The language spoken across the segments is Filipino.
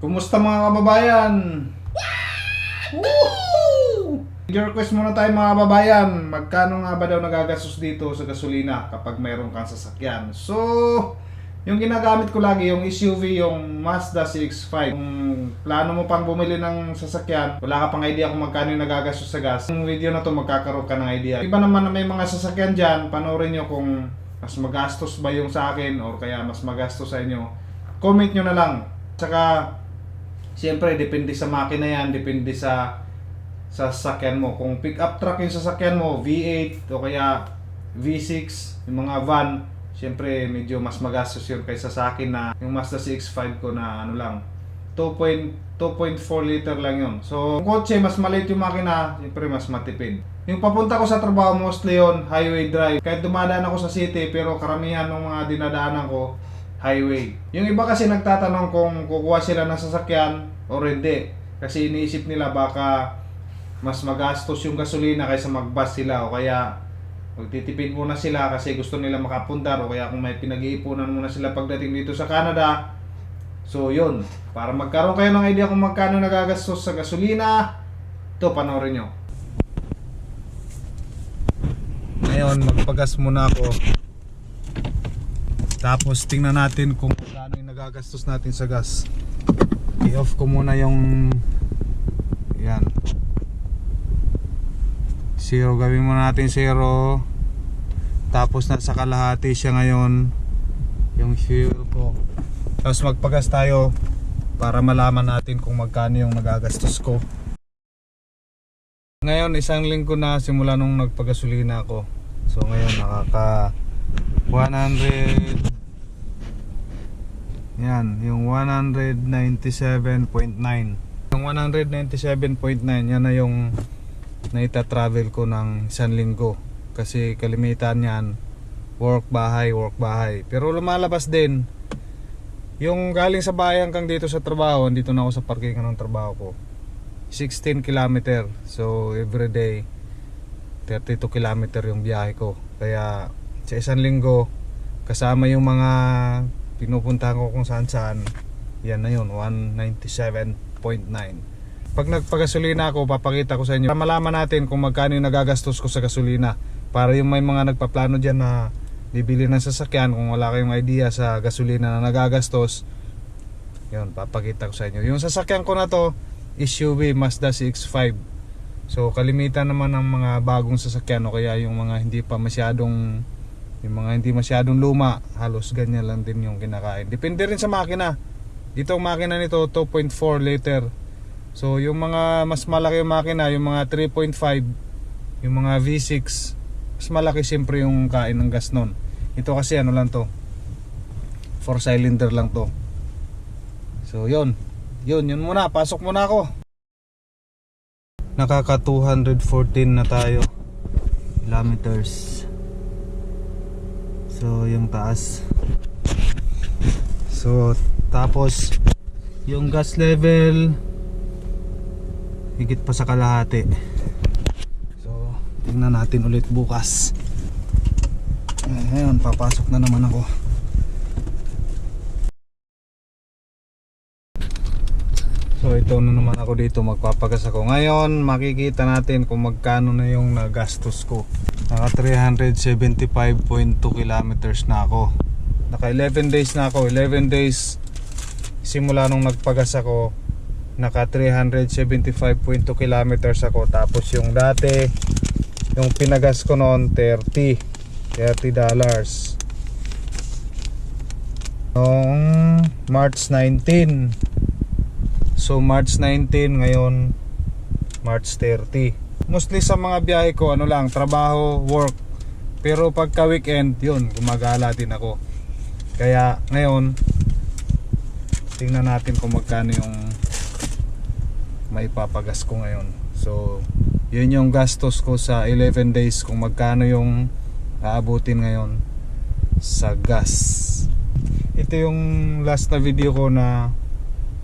Kumusta mga kababayan? Woo! Video request muna tayo mga kababayan. Magkano nga ba daw nagagastos dito sa gasolina kapag mayroon kang sasakyan? So, yung ginagamit ko lagi, yung SUV, yung Mazda CX-5. Kung plano mo pang bumili ng sasakyan, wala ka pang idea kung magkano yung nagagastos sa gas. Yung video na to, magkakaroon ka ng idea. Iba naman na may mga sasakyan dyan, panoorin nyo kung mas magastos ba yung sa akin or kaya mas magastos sa inyo. Comment nyo na lang. Tsaka, Siyempre, depende sa makina yan, depende sa sa sasakyan mo. Kung pick-up truck yung sasakyan mo, V8 o kaya V6, yung mga van, siyempre medyo mas magastos yun kaysa sa akin na yung Mazda CX-5 ko na ano lang, 2.2.4 liter lang yun. So, kung kotse, mas maliit yung makina, siyempre mas matipid. Yung papunta ko sa trabaho, mostly yun, highway drive. Kahit dumadaan ako sa city, pero karamihan ng mga dinadaanan ko, highway. Yung iba kasi nagtatanong kung kukuha sila ng sasakyan o hindi. Kasi iniisip nila baka mas magastos yung gasolina kaysa mag-bus sila o kaya magtitipid muna sila kasi gusto nila makapundar o kaya kung may pinag-iipunan muna sila pagdating dito sa Canada. So yun, para magkaroon kayo ng idea kung magkano nagagastos sa gasolina, ito panoorin nyo. Ngayon, magpagas muna ako. Tapos tingnan natin kung gaano yung nagagastos natin sa gas. I-off ko muna yung yan. Zero gawin muna natin zero. Tapos nasa kalahati siya ngayon yung fuel ko. Tapos magpagas tayo para malaman natin kung magkano yung nagagastos ko. Ngayon isang linggo na simula nung nagpagasolina ako. So ngayon nakaka 100 yan, yung 197.9 yung 197.9 yan na yung naita-travel ko ng isang linggo. Kasi kalimitan yan work bahay, work bahay. Pero lumalabas din. Yung galing sa bahay hanggang dito sa trabaho dito na ako sa parking ng trabaho ko. 16 kilometer. So everyday 32 kilometer yung biyahe ko. Kaya sa isang linggo kasama yung mga pinupuntahan ko kung saan saan. Yan na yun 197.9 pag nagpagasolina ako papakita ko sa inyo. Para malaman natin kung magkano yung nagagastos ko sa gasolina. Para yung may mga nagpaplano dyan na bibili ng sasakyan kung wala kayong idea sa gasolina na nagagastos yun papakita ko sa inyo. Yung sasakyan ko na to SUV Mazda CX-5 so kalimitan naman ng mga bagong sasakyan o kaya yung mga hindi pa masyadong yung mga hindi masyadong luma halos ganyan lang din yung kinakain. Depende rin sa makina. Dito ang makina nito 2.4 liter. So yung mga mas malaki yung makina yung mga 3.5 yung mga V6 mas malaki siyempre yung kain ng gas nun. Ito kasi ano lang to 4 cylinder lang to. So yun. Yun yun muna. Pasok muna ako. Nakaka 214 na tayo kilometers So yung taas. So tapos yung gas level higit pa sa kalahati. So tingnan natin ulit bukas. Ngayon papasok na naman ako So ito na naman ako dito magpapagas ako Ngayon makikita natin kung magkano na yung nagastos ko Naka 375.2 kilometers na ako. Naka 11 days na ako. 11 days simula nung nagpagas ako. Naka 375.2 kilometers ako. Tapos yung dati, yung pinagas ko noon 30. 30 dollars. Noong March 19. So March 19 ngayon March 30 mostly sa mga biyahe ko ano lang trabaho work. Pero pagka weekend yun gumagala din ako. Kaya ngayon tingnan natin kung magkano yung maipapagas ko ngayon. So yun yung gastos ko sa 11 days kung magkano yung aabutin ngayon sa gas. Ito yung last na video ko na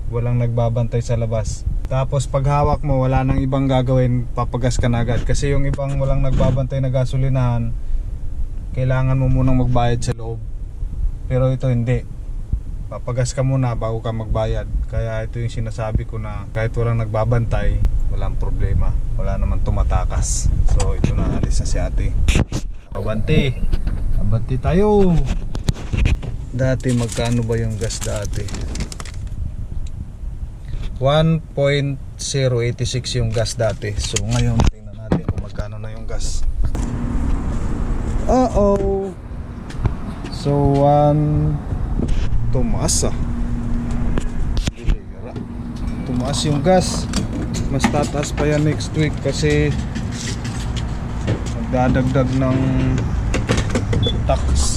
walang nagbabantay sa labas tapos pag hawak mo wala nang ibang gagawin papagas ka na agad kasi yung ibang walang nagbabantay na gasolinahan kailangan mo munang magbayad sa loob pero ito hindi papagas ka muna bago ka magbayad. Kaya ito yung sinasabi ko na kahit walang nagbabantay, walang problema. Wala naman tumatakas. So ito na, alis na si ate. Abante! Abante tayo! Dati magkano ba yung gas dati? 1.086 yung gas dati. So ngayon tingnan natin kung magkano na yung gas. Uh-oh. So one tumaas ah. Tumaas yung gas. Mas tataas pa yan next week kasi magdadagdag ng tax.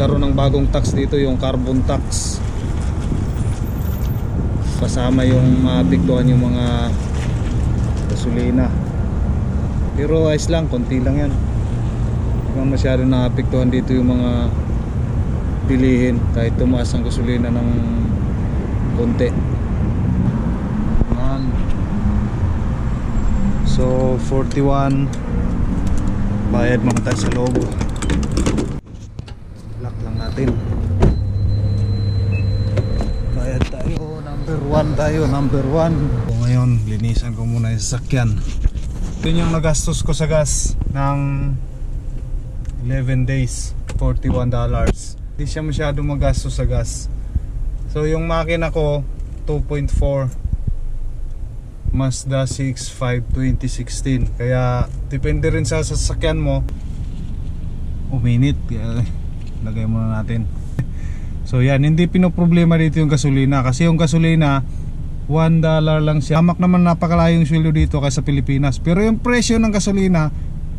Nagkaroon ng bagong tax dito yung carbon tax. Kasama yung maapektuhan yung mga gasolina. Pero ayos lang, konti lang yan. Hindi masyado naapektuhan dito yung mga pilihin kahit tumaas ang gasolina ng konti. Yan. So 41 bayad muna tayo sa loob. Lang natin. Bayad tayo, number 1 tayo, number 1. So ngayon, linisan ko muna yung sasakyan. Ito yung nagastos ko sa gas ng 11 days, $41 dollars. Hindi siya masyado magastos sa gas. So yung makina ko 2.4 Mazda 6.5 2016 Kaya depende rin sa sasakyan mo Uminit Kaya lagay muna natin. So yan, hindi pinoproblema dito yung gasolina. Kasi yung gasolina 1 dollar lang siya. Hamak naman napakalayong sweldo dito kaysa Pilipinas. Pero yung presyo ng gasolina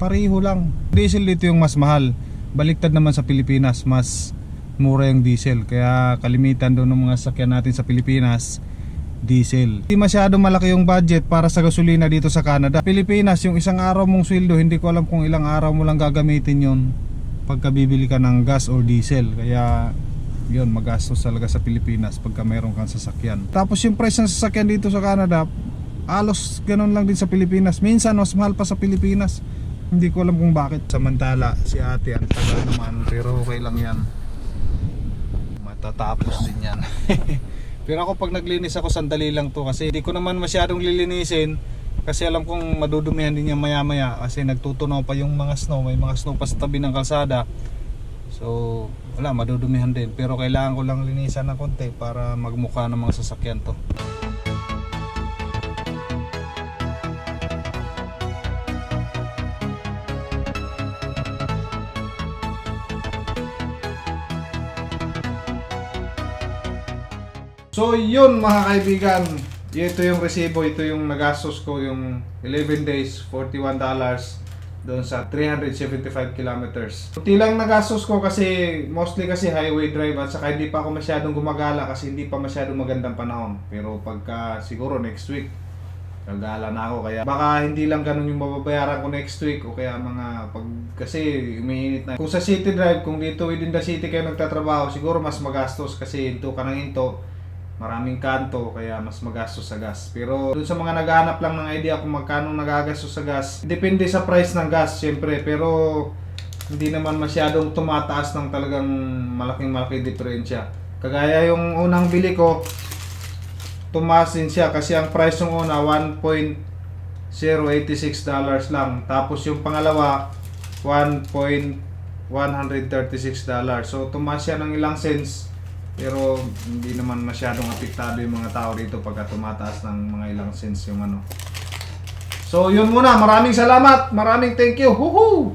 Pareho lang. Diesel dito yung mas mahal. Baliktad naman sa Pilipinas Mas mura yung diesel. Kaya kalimitan doon ng mga sasakyan natin sa Pilipinas diesel. Hindi masyado malaki yung budget para sa gasolina dito sa Canada. Pilipinas, yung isang araw mong sweldo, hindi ko alam kung ilang araw mo lang gagamitin yon pagka bibili ka ng gas or diesel. Kaya yun, magastos talaga sa Pilipinas pagka mayroon kang sasakyan. Tapos yung price ng sasakyan dito sa Canada, alos ganun lang din sa Pilipinas. Minsan mas mahal pa sa Pilipinas. Hindi ko alam kung bakit. Samantala, si ate ang tagal naman pero okay lang yan. Matatapos din yan. Pero ako pag naglinis ako sandali lang to kasi hindi ko naman masyadong lilinisin kasi alam kong madudumihan din yan maya maya kasi nagtutunaw pa yung mga snow. May mga snow pa sa tabi ng kalsada. So wala madudumihan din. Pero kailangan ko lang linisan ng konti para magmukha ng mga sasakyan to. So yun mga kaibigan, ito yung resibo, ito yung nagastos ko yung 11 days, 41 dollars doon sa 375 kilometers. Kunti lang nagastos ko kasi mostly kasi highway drive at saka hindi pa ako masyadong gumagala kasi hindi pa masyadong magandang panahon. Pero pagka siguro next week, gagala na ako kaya baka hindi lang ganun yung mababayaran ko next week o kaya mga pag kasi umiinit na. Kung sa city drive, kung dito within the city kayo nagtatrabaho, siguro mas magastos kasi into ka ng into maraming kanto kaya mas magastos sa gas. Pero dun sa mga naghahanap lang ng idea kung magkano nagagastos sa gas, depende sa price ng gas syempre, pero hindi naman masyadong tumataas ng talagang malaking malaki diferensya. Kagaya yung unang bili ko, tumaas din siya kasi ang price ng una 1.086 dollars lang. Tapos yung pangalawa 1.136 dollars. So tumaas siya ng ilang cents pero hindi naman masyadong apektado yung mga tao dito pagka tumataas ng mga ilang cents yung ano. So yun muna, maraming salamat, maraming thank you. Woohoo!